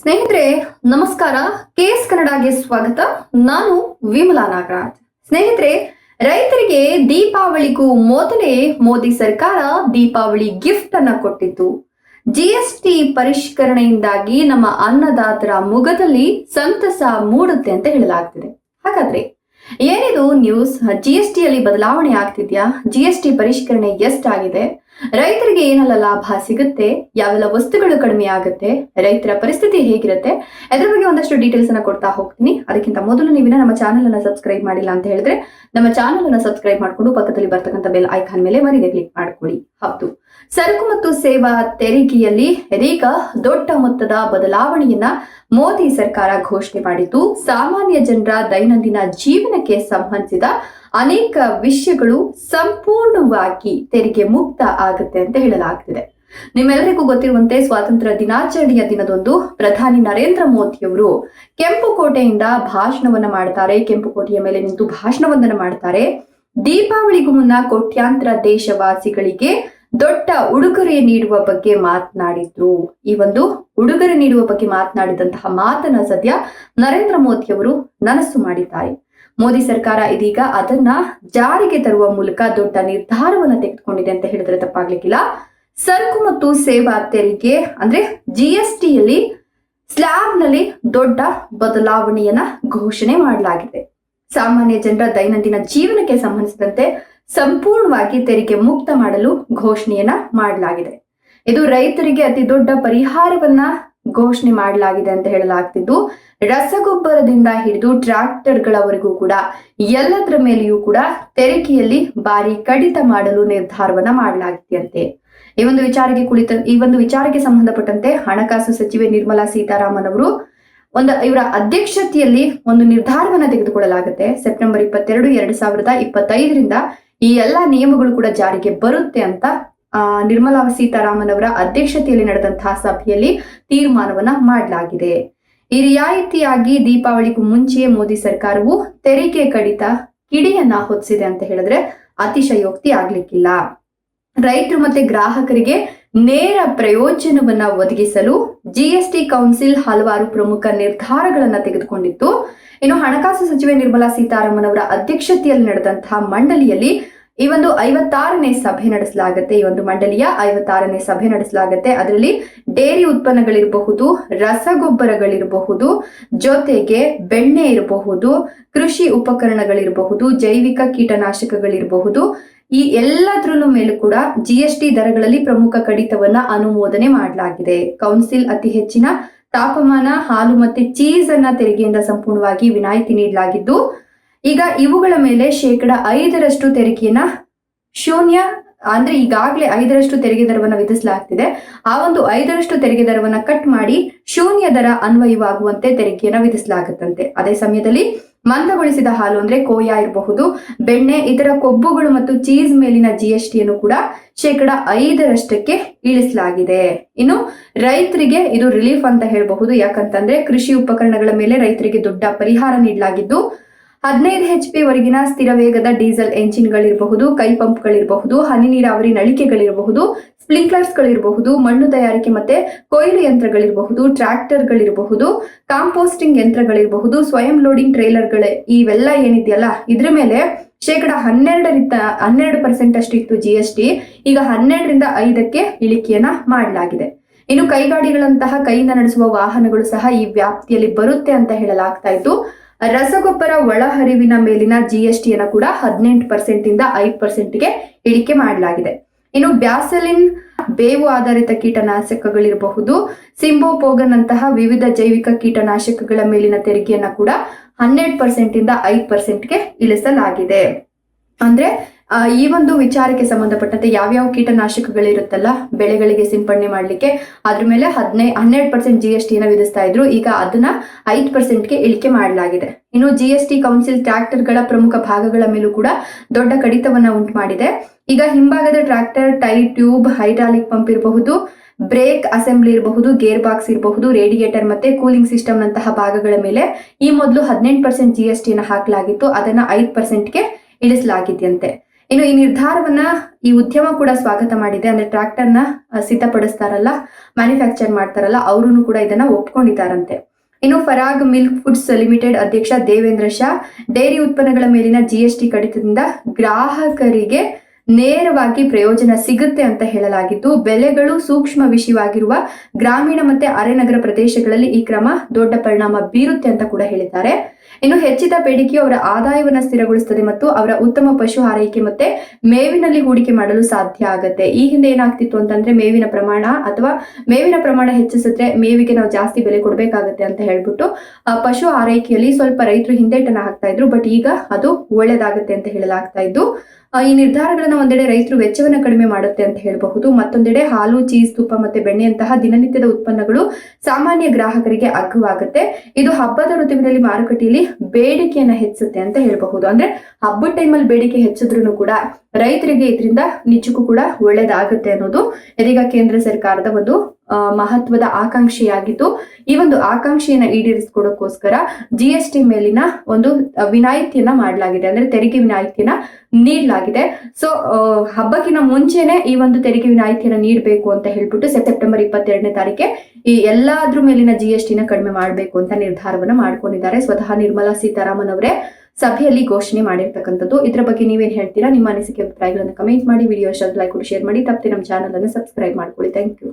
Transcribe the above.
ಸ್ನೇಹಿತರೆ, ನಮಸ್ಕಾರ. ಕೆಎಸ್ ಕನ್ನಡಗೆ ಸ್ವಾಗತ. ನಾನು ವಿಮಲಾ ನಾಗರಾಜ್. ಸ್ನೇಹಿತರೆ, ರೈತರಿಗೆ ದೀಪಾವಳಿಗೂ ಮೊದಲೇ ಮೋದಿ ಸರ್ಕಾರ ದೀಪಾವಳಿ ಗಿಫ್ಟ್ ಅನ್ನ ಕೊಟ್ಟಿತ್ತು. ಜಿಎಸ್ಟಿ ಪರಿಷ್ಕರಣೆಯಿಂದಾಗಿ ನಮ್ಮ ಅನ್ನದಾತರ ಮುಗದಲ್ಲಿ ಸಂತಸ ಮೂಡುತ್ತೆ ಅಂತ ಹೇಳಲಾಗ್ತಿದೆ. ಹಾಗಾದ್ರೆ ಏನಿದು ನ್ಯೂಸ್ ಜಿ ಎಸ್ ಟಿಯಲ್ಲಿ ಬದಲಾವಣೆ ಆಗ್ತಿದ್ಯಾ? ಜಿ ಎಸ್ ಟಿ ಪರಿಷ್ಕರಣೆ ಎಷ್ಟಾಗಿದೆ ರೈತರಿಗೆ ಏನೆಲ್ಲ ಲಾಭ ಸಿಗುತ್ತೆ? ಯಾವೆಲ್ಲ ವಸ್ತುಗಳು ಕಡಿಮೆ ಆಗುತ್ತೆ? ರೈತರ ಪರಿಸ್ಥಿತಿ ಹೇಗಿರುತ್ತೆ? ಅದ್ರ ಬಗ್ಗೆ ಒಂದಷ್ಟು ಡೀಟೇಲ್ಸ್ ಅನ್ನ ಕೊಡ್ತಾ ಹೋಗ್ತೀನಿ. ಅದಕ್ಕಿಂತ ಮೊದಲು ನೀವಿನ ನಮ್ಮ ಚಾನೆಲ್ ಅನ್ನ ಸಬ್ಸ್ಕ್ರೈಬ್ ಮಾಡಿಲ್ಲ ಅಂತ ಹೇಳಿದ್ರೆ, ನಮ್ಮ ಚಾನೆಲ್ ಅನ್ನ ಸಬ್ಸ್ಕ್ರೈಬ್ ಮಾಡ್ಕೊಂಡು ಪಕ್ಕದಲ್ಲಿ ಬರ್ತಕ್ಕಂಥ ಬೆಲ್ ಐಕಾನ್ ಮೇಲೆ ಮರಿದೆ ಕ್ಲಿಕ್ ಮಾಡ್ಕೊಳ್ಳಿ. ಹೌದು. ಸರಕು ಮತ್ತು ಸೇವಾ ತೆರಿಗೆಯಲ್ಲಿ ಇದೀಗ ದೊಡ್ಡ ಮೊತ್ತದ ಬದಲಾವಣೆಯನ್ನ ಮೋದಿ ಸರ್ಕಾರ ಘೋಷಣೆ ಮಾಡಿದ್ದು, ಸಾಮಾನ್ಯ ಜನರ ದೈನಂದಿನ ಜೀವನಕ್ಕೆ ಸಂಬಂಧಿಸಿದ ಅನೇಕ ವಿಷಯಗಳು ಸಂಪೂರ್ಣವಾಗಿ ತೆರಿಗೆ ಮುಕ್ತ ಆಗುತ್ತೆ ಅಂತ ಹೇಳಲಾಗ್ತಿದೆ. ನಿಮ್ಮೆಲ್ಲರಿಗೂ ಗೊತ್ತಿರುವಂತೆ ಸ್ವಾತಂತ್ರ್ಯ ದಿನಾಚರಣೆಯ ದಿನದಂದು ಪ್ರಧಾನಿ ನರೇಂದ್ರ ಮೋದಿಯವರು ಕೆಂಪುಕೋಟೆಯಿಂದ ಭಾಷಣವನ್ನ ಮಾಡ್ತಾರೆ ಕೆಂಪುಕೋಟೆಯ ಮೇಲೆ ನಿಂತು ಭಾಷಣವನ್ನ ಮಾಡ್ತಾರೆ. ದೀಪಾವಳಿಗೂ ಮುನ್ನ ಕೋಟ್ಯಾಂತರ ದೇಶವಾಸಿಗಳಿಗೆ ದೊಡ್ಡ ಉಡುಗೊರೆ ನೀಡುವ ಬಗ್ಗೆ ಮಾತನಾಡಿದ್ರು. ಈ ಒಂದು ಉಡುಗೊರೆ ನೀಡುವ ಬಗ್ಗೆ ಮಾತನಾಡಿದಂತಹ ಮಾತನ್ನ ಸದ್ಯ ನರೇಂದ್ರ ಮೋದಿ ಅವರು ನನಸು ಮಾಡಿದ್ದಾರೆ. ಮೋದಿ ಸರ್ಕಾರ ಇದೀಗ ಅದನ್ನ ಜಾರಿಗೆ ತರುವ ಮೂಲಕ ದೊಡ್ಡ ನಿರ್ಧಾರವನ್ನ ತೆಗೆದುಕೊಂಡಿದೆ ಅಂತ ಹೇಳಿದ್ರೆ ತಪ್ಪಾಗ್ಲಿಕ್ಕಿಲ್ಲ. ಸರಕು ಮತ್ತು ಸೇವಾ ತೆರಿಗೆ ಅಂದ್ರೆ ಜಿಎಸ್ಟಿಯಲ್ಲಿ ಸ್ಲ್ಯಾಬ್ನಲ್ಲಿ ದೊಡ್ಡ ಬದಲಾವಣೆಯನ್ನ ಘೋಷಣೆ ಮಾಡಲಾಗಿದೆ. ಸಾಮಾನ್ಯ ಜನರ ದೈನಂದಿನ ಜೀವನಕ್ಕೆ ಸಂಬಂಧಿಸಿದಂತೆ ಸಂಪೂರ್ಣವಾಗಿ ತೆರಿಗೆ ಮುಕ್ತ ಮಾಡಲು ಘೋಷಣೆಯನ್ನ ಮಾಡಲಾಗಿದೆ. ಇದು ರೈತರಿಗೆ ಅತಿ ದೊಡ್ಡ ಪರಿಹಾರವನ್ನ ಘೋಷಣೆ ಮಾಡಲಾಗಿದೆ ಅಂತ ಹೇಳಲಾಗ್ತಿದ್ದು, ರಸಗೊಬ್ಬರದಿಂದ ಹಿಡಿದು ಟ್ರ್ಯಾಕ್ಟರ್ಗಳವರೆಗೂ ಕೂಡ ಎಲ್ಲದರ ಮೇಲೆಯೂ ಕೂಡ ತೆರಿಗೆಯಲ್ಲಿ ಭಾರಿ ಕಡಿತ ಮಾಡಲು ನಿರ್ಧಾರವನ್ನ ಮಾಡಲಾಗಿದೆಯಂತೆ ಈ ಒಂದು ವಿಚಾರಕ್ಕೆ ಕುಳಿತ, ಈ ಒಂದು ವಿಚಾರಕ್ಕೆ ಸಂಬಂಧಪಟ್ಟಂತೆ ಹಣಕಾಸು ಸಚಿವೆ ನಿರ್ಮಲಾ ಸೀತಾರಾಮನ್ ಅವರು ಒಂದು, ಇವರ ಅಧ್ಯಕ್ಷತೆಯಲ್ಲಿ ಒಂದು ನಿರ್ಧಾರವನ್ನ ತೆಗೆದುಕೊಳ್ಳಲಾಗುತ್ತೆ. ಸೆಪ್ಟೆಂಬರ್ ಇಪ್ಪತ್ತೆರಡು, ಎರಡ್ ಸಾವಿರದ ಇಪ್ಪತ್ತೈದರಿಂದ ಈ ಎಲ್ಲಾ ನಿಯಮಗಳು ಕೂಡ ಜಾರಿಗೆ ಬರುತ್ತೆ ಅಂತ, ಆ, ನಿರ್ಮಲಾ ಸೀತಾರಾಮನ್ ಅವರ ಅಧ್ಯಕ್ಷತೆಯಲ್ಲಿ ನಡೆದಂತಹ ಸಭೆಯಲ್ಲಿ ತೀರ್ಮಾನವನ್ನ ಮಾಡಲಾಗಿದೆ. ಈ ರಿಯಾಯಿತಿಯಾಗಿ ದೀಪಾವಳಿಗೂ ಮುಂಚೆಯೇ ಮೋದಿ ಸರ್ಕಾರವು ತೆರಿಗೆ ಕಡಿತ ಕಿಡಿಯನ್ನ ಹೊತ್ತಿಸಿದೆ ಅಂತ ಹೇಳಿದ್ರೆ ಅತಿಶಯೋಕ್ತಿ ಆಗ್ಲಿಕ್ಕಿಲ್ಲ. ರೈತರು ಮತ್ತೆ ಗ್ರಾಹಕರಿಗೆ ನೇರ ಪ್ರಯೋಜನವನ್ನ ಒದಗಿಸಲು ಜಿಎಸ್ಟಿ ಕೌನ್ಸಿಲ್ ಹಲವಾರು ಪ್ರಮುಖ ನಿರ್ಧಾರಗಳನ್ನ ತೆಗೆದುಕೊಂಡಿತ್ತು. ಇನ್ನು ಹಣಕಾಸು ಸಚಿವೆ ನಿರ್ಮಲಾ ಸೀತಾರಾಮನ್ ಅವರ ಅಧ್ಯಕ್ಷತೆಯಲ್ಲಿ ನಡೆದಂತಹ ಮಂಡಳಿಯಲ್ಲಿ ಈ ಒಂದು ಐವತ್ತಾರನೇ ಸಭೆ ನಡೆಸಲಾಗುತ್ತೆ. ಈ ಒಂದು ಮಂಡಳಿಯ ಐವತ್ತಾರನೇ ಸಭೆ ನಡೆಸಲಾಗುತ್ತೆ. ಅದರಲ್ಲಿ ಡೇರಿ ಉತ್ಪನ್ನಗಳಿರಬಹುದು, ರಸಗೊಬ್ಬರಗಳಿರಬಹುದು, ಜೊತೆಗೆ ಬೆಣ್ಣೆ ಇರಬಹುದು, ಕೃಷಿ ಉಪಕರಣಗಳಿರಬಹುದು, ಜೈವಿಕ ಕೀಟನಾಶಕಗಳಿರಬಹುದು ಈ ಎಲ್ಲದರ ಮೇಲೂ ಕೂಡ ಜಿಎಸ್ಟಿ ದರಗಳಲ್ಲಿ ಪ್ರಮುಖ ಕಡಿತವನ್ನ ಅನುಮೋದನೆ ಮಾಡಲಾಗಿದೆ. ಕೌನ್ಸಿಲ್ ಅತಿ ಹೆಚ್ಚಿನ ತಾಪಮಾನ, ಹಾಲು ಮತ್ತೆ ಚೀಸ್ ಅನ್ನ ತೆರಿಗೆಯಿಂದ ಸಂಪೂರ್ಣವಾಗಿ ವಿನಾಯಿತಿ ನೀಡಲಾಗಿದ್ದು, ಈಗ ಇವುಗಳ ಮೇಲೆ ಶೇಕಡ ಐದರಷ್ಟು ತೆರಿಗೆಯನ್ನ ಶೂನ್ಯ ಅಂದ್ರೆ ಈಗಾಗಲೇ ಐದರಷ್ಟು ತೆರಿಗೆ ದರವನ್ನು ವಿಧಿಸಲಾಗ್ತಿದೆ. ಆ ಒಂದು ಐದರಷ್ಟು ತೆರಿಗೆ ದರವನ್ನ ಕಟ್ ಮಾಡಿ ಶೂನ್ಯ ದರ ಅನ್ವಯವಾಗುವಂತೆ ತೆರಿಗೆಯನ್ನ ವಿಧಿಸಲಾಗುತ್ತಂತೆ. ಅದೇ ಸಮಯದಲ್ಲಿ ಮಂದಗೊಳಿಸಿದ ಹಾಲು ಅಂದ್ರೆ ಕೋಯಾ ಇರಬಹುದು, ಬೆಣ್ಣೆ, ಇತರ ಕೊಬ್ಬುಗಳು ಮತ್ತು ಚೀಸ್ ಮೇಲಿನ ಜಿಎಸ್ಟಿಯನ್ನು ಕೂಡ ಶೇಕಡ ಐದರಷ್ಟಕ್ಕೆ ಇಳಿಸಲಾಗಿದೆ. ಇನ್ನು ರೈತರಿಗೆ ಇದು ರಿಲೀಫ್ ಅಂತ ಹೇಳಬಹುದು. ಯಾಕಂತಂದ್ರೆ ಕೃಷಿ ಉಪಕರಣಗಳ ಮೇಲೆ ರೈತರಿಗೆ ದೊಡ್ಡ ಪರಿಹಾರ ನೀಡಲಾಗಿದ್ದು ಹದಿನೈದು ಎಚ್ ಪಿ ವರೆಗಿನ ಸ್ಥಿರ ವೇಗದ ಡೀಸೆಲ್ ಎಂಜಿನ್ಗಳಿರಬಹುದು, ಕೈ ಪಂಪ್ಗಳಿರಬಹುದು, ಹನಿ ನೀರಾವರಿ ನಳಿಕೆಗಳಿರಬಹುದು, ಸ್ಪ್ರಿಂಕ್ಲರ್ಸ್ಗಳಿರಬಹುದು, ಮಣ್ಣು ತಯಾರಿಕೆ ಮತ್ತೆ ಕೊಯ್ಲು ಯಂತ್ರಗಳಿರಬಹುದು, ಟ್ರ್ಯಾಕ್ಟರ್ಗಳಿರಬಹುದು, ಕಾಂಪೋಸ್ಟಿಂಗ್ ಯಂತ್ರಗಳಿರಬಹುದು, ಸ್ವಯಂ ಲೋಡಿಂಗ್ ಟ್ರೇಲರ್ಗಳೇ ಇವೆಲ್ಲ ಏನಿದೆಯಲ್ಲ, ಇದ್ರ ಮೇಲೆ ಶೇಕಡ ಹನ್ನೆರಡರಿಂದ ಹನ್ನೆರಡು ಪರ್ಸೆಂಟ್ ಅಷ್ಟು ಇತ್ತು ಜಿ ಎಸ್ ಟಿ ಈಗ ಹನ್ನೆರಡರಿಂದ ಐದಕ್ಕೆ ಇಳಿಕೆಯನ್ನ ಮಾಡಲಾಗಿದೆ. ಇನ್ನು ಕೈಗಾಡಿಗಳಂತಹ ಕೈಯಿಂದ ನಡೆಸುವ ವಾಹನಗಳು ಸಹ ಈ ವ್ಯಾಪ್ತಿಯಲ್ಲಿ ಬರುತ್ತೆ ಅಂತ ಹೇಳಲಾಗ್ತಾ ಇತ್ತು. ರಸಗೊಬ್ಬರ ಒಳಹರಿವಿನ ಮೇಲಿನ ಜಿಎಸ್ಟಿಯನ್ನು ಕೂಡ ಹದಿನೆಂಟು ಪರ್ಸೆಂಟ್ ಇಂದ ಐದು ಪರ್ಸೆಂಟ್ಗೆ ಇಳಿಕೆ ಮಾಡಲಾಗಿದೆ. ಇನ್ನು ಬ್ಯಾಸಲಿನ್ ಬೇವು ಆಧಾರಿತ ಕೀಟನಾಶಕಗಳಿರಬಹುದು. ಸಿಂಬೋಪೋಗನ್ ಅಂತಹ ವಿವಿಧ ಜೈವಿಕ ಕೀಟನಾಶಕಗಳ ಮೇಲಿನ ತೆರಿಗೆಯನ್ನ ಕೂಡ ಹನ್ನೆರಡು ಪರ್ಸೆಂಟ್ ಇಂದ ಐದು ಪರ್ಸೆಂಟ್ಗೆ ಇಳಿಸಲಾಗಿದೆ. ಅಂದ್ರೆ ಈ ಒಂದು ವಿಚಾರಕ್ಕೆ ಸಂಬಂಧಪಟ್ಟಂತೆ ಯಾವ್ಯಾವ ಕೀಟನಾಶಕಗಳಿರುತ್ತಲ್ಲ, ಬೆಳೆಗಳಿಗೆ ಸಿಂಪಡಣೆ ಮಾಡಲಿಕ್ಕೆ, ಅದ್ರ ಮೇಲೆ ಹದಿನೈ, ಹನ್ನೆರಡು ಪರ್ಸೆಂಟ್ ಜಿ ಎಸ್ ಟಿನ ವಿಧಿಸ್ತಾ ಇದ್ರು. ಈಗ ಅದನ್ನ ಐದು ಪರ್ಸೆಂಟ್ಗೆ ಇಳಿಕೆ ಮಾಡಲಾಗಿದೆ. ಇನ್ನು ಜಿ ಎಸ್ ಟಿ ಕೌನ್ಸಿಲ್ ಟ್ರ್ಯಾಕ್ಟರ್ಗಳ ಪ್ರಮುಖ ಭಾಗಗಳ ಮೇಲೂ ಕೂಡ ದೊಡ್ಡ ಕಡಿತವನ್ನ ಉಂಟು ಮಾಡಿದೆ ಈಗ ಹಿಂಭಾಗದ tractor, tyre tube, hydraulic pump ಇರಬಹುದು, ಬ್ರೇಕ್ ಅಸೆಂಬ್ಲಿ ಇರಬಹುದು, ಗೇರ್ ಬಾಕ್ಸ್ ಇರಬಹುದು, ರೇಡಿಯೇಟರ್ ಮತ್ತೆ ಕೂಲಿಂಗ್ ಸಿಸ್ಟಮ್ ನಂತಹ ಭಾಗಗಳ ಮೇಲೆ ಈ ಮೊದಲು ಹದಿನೆಂಟು ಪರ್ಸೆಂಟ್ ಜಿ ಎಸ್ ಟಿನ ಹಾಕಲಾಗಿತ್ತು. ಅದನ್ನ ಐದು ಪರ್ಸೆಂಟ್ಗೆ ಇಳಿಸಲಾಗಿದೆಯಂತೆ. ಇನ್ನು ಈ ನಿರ್ಧಾರವನ್ನ ಈ ಉದ್ಯಮ ಕೂಡ ಸ್ವಾಗತ ಮಾಡಿದೆ. ಅಂದ್ರೆ ಟ್ರ್ಯಾಕ್ಟರ್ನ ಸಿದ್ಧಪಡಿಸ್ತಾರಲ್ಲ, ಮ್ಯಾನುಫ್ಯಾಕ್ಚರ್ ಮಾಡ್ತಾರಲ್ಲ ಅವರು ಕೂಡ ಇದನ್ನ ಒಪ್ಕೊಂಡಿದ್ದಾರಂತೆ. ಇನ್ನು ಫರಾಗ್ ಮಿಲ್ಕ್ ಫುಡ್ಸ್ ಲಿಮಿಟೆಡ್ ಅಧ್ಯಕ್ಷ ದೇವೇಂದ್ರ ಶಾ, ಡೈರಿ ಉತ್ಪನ್ನಗಳ ಮೇಲಿನ ಜಿಎಸ್ಟಿ ಕಡಿತದಿಂದ ಗ್ರಾಹಕರಿಗೆ ನೇರವಾಗಿ ಪ್ರಯೋಜನ ಸಿಗುತ್ತೆ ಅಂತ ಹೇಳಲಾಗಿದ್ದು, ಬೆಲೆಗಳು ಸೂಕ್ಷ್ಮ ವಿಷಯವಾಗಿರುವ ಗ್ರಾಮೀಣ ಮತ್ತೆ ಅರೆನಗರ ಪ್ರದೇಶಗಳಲ್ಲಿ ಈ ಕ್ರಮ ದೊಡ್ಡ ಪರಿಣಾಮ ಬೀರುತ್ತೆ ಅಂತ ಕೂಡ ಹೇಳಿದ್ದಾರೆ. ಇನ್ನು ಹೆಚ್ಚಿದ ಬೇಡಿಕೆಯು ಅವರ ಆದಾಯವನ್ನ ಸ್ಥಿರಗೊಳಿಸುತ್ತದೆ ಮತ್ತು ಅವರ ಉತ್ತಮ ಪಶು ಆರೈಕೆ ಮತ್ತೆ ಮೇವಿನಲ್ಲಿ ಹೂಡಿಕೆ ಮಾಡಲು ಸಾಧ್ಯ ಆಗುತ್ತೆ. ಈ ಹಿಂದೆ ಏನಾಗ್ತಿತ್ತು ಅಂತಂದ್ರೆ ಮೇವಿನ ಪ್ರಮಾಣ ಅಥವಾ ಮೇವಿನ ಪ್ರಮಾಣ ಹೆಚ್ಚಿಸಿದ್ರೆ ಮೇವಿಗೆ ನಾವು ಜಾಸ್ತಿ ಬೆಲೆ ಕೊಡಬೇಕಾಗತ್ತೆ ಅಂತ ಹೇಳ್ಬಿಟ್ಟು ಪಶು ಆರೈಕೆಯಲ್ಲಿ ಸ್ವಲ್ಪ ರೈತರು ಹಿಂದೇಟನ ಹಾಕ್ತಾ ಇದ್ರು, ಬಟ್ ಈಗ ಅದು ಒಳ್ಳೇದಾಗುತ್ತೆ ಅಂತ ಹೇಳಲಾಗ್ತಾ ಇದ್ದು ಈ ನಿರ್ಧಾರಗಳನ್ನ ಒಂದೆಡೆ ರೈತರು ವೆಚ್ಚವನ್ನ ಕಡಿಮೆ ಮಾಡುತ್ತೆ ಅಂತ ಹೇಳಬಹುದು. ಮತ್ತೊಂದೆಡೆ ಹಾಲು, ಚೀಸ್, ತುಪ್ಪ ಮತ್ತೆ ಬೆಣ್ಣೆಯಂತಹ ದಿನನಿತ್ಯದ ಉತ್ಪನ್ನಗಳು ಸಾಮಾನ್ಯ ಗ್ರಾಹಕರಿಗೆ ಅಗ್ಗವಾಗುತ್ತೆ. ಇದು ಹಬ್ಬದ ಋತುವಿನಲ್ಲಿ ಮಾರುಕಟ್ಟೆಯಲ್ಲಿ ಬೇಡಿಕೆಯನ್ನ ಹೆಚ್ಚುತ್ತೆ ಅಂತ ಹೇಳಬಹುದು. ಅಂದ್ರೆ ಹಬ್ಬದ ಟೈಮಲ್ಲಿ ಬೇಡಿಕೆ ಹೆಚ್ಚಿದ್ರು ಕೂಡ ರೈತರಿಗೆ ಇದರಿಂದ ನಿಜಕ್ಕೂ ಕೂಡ ಒಳ್ಳೇದಾಗುತ್ತೆ ಅನ್ನೋದು ಇದೀಗ ಕೇಂದ್ರ ಸರ್ಕಾರದ ಒಂದು ಮಹತ್ವದ ಆಕಾಂಕ್ಷಿಯಾಗಿದ್ದು, ಈ ಒಂದು ಆಕಾಂಕ್ಷೆಯನ್ನ ಈಡೇರಿಸಿಕೊಡೋಕ್ಕೋಸ್ಕರ ಜಿ ಎಸ್ ಟಿ ಮೇಲಿನ ಒಂದು ವಿನಾಯಿತಿಯನ್ನ ಮಾಡಲಾಗಿದೆ. ಅಂದ್ರೆ ತೆರಿಗೆ ವಿನಾಯಿತಿಯನ್ನ ನೀಡಲಾಗಿದೆ. ಸೊ ಹಬ್ಬಕ್ಕಿಂತ ಮುಂಚೆನೆ ಈ ಒಂದು ತೆರಿಗೆ ವಿನಾಯಿತಿಯನ್ನ ನೀಡಬೇಕು ಅಂತ ಹೇಳ್ಬಿಟ್ಟು ಸೆಪ್ಟೆಂಬರ್ ಇಪ್ಪತ್ತೆರಡನೇ ತಾರೀಕೆ ಈ ಎಲ್ಲಾದ್ರ ಮೇಲಿನ ಜಿ ಎಸ್ ಟಿನ ಕಡಿಮೆ ಮಾಡಬೇಕು ಅಂತ ನಿರ್ಧಾರವನ್ನ ಮಾಡ್ಕೊಂಡಿದ್ದಾರೆ. ಸ್ವತಃ ನಿರ್ಮಲಾ ಸೀತಾರಾಮನ್ ಅವರೇ ಸಭೆಯಲ್ಲಿ ಘೋಷಣೆ ಮಾಡಿರ್ತಕ್ಕಂಥದ್ದು. ಇದರ ಬಗ್ಗೆ ನೀವೇನ್ ಹೇಳ್ತೀರಾ? ನಿಮ್ಮ ಅನಿಸಿಕೆ, ಅಭಿಪ್ರಾಯಗಳನ್ನು ಕಮೆಂಟ್ ಮಾಡಿ. ವಿಡಿಯೋ ಲೈಕ್ ಕೊಡಿ ಶೇರ್ ಮಾಡಿ. ತಪ್ಪದೆ ನಮ್ಮ ಚಾನಲ್ ಅನ್ನು ಸಬ್ಸ್ಕ್ರೈಬ್ ಮಾಡ್ಕೊಳ್ಳಿ. Thank you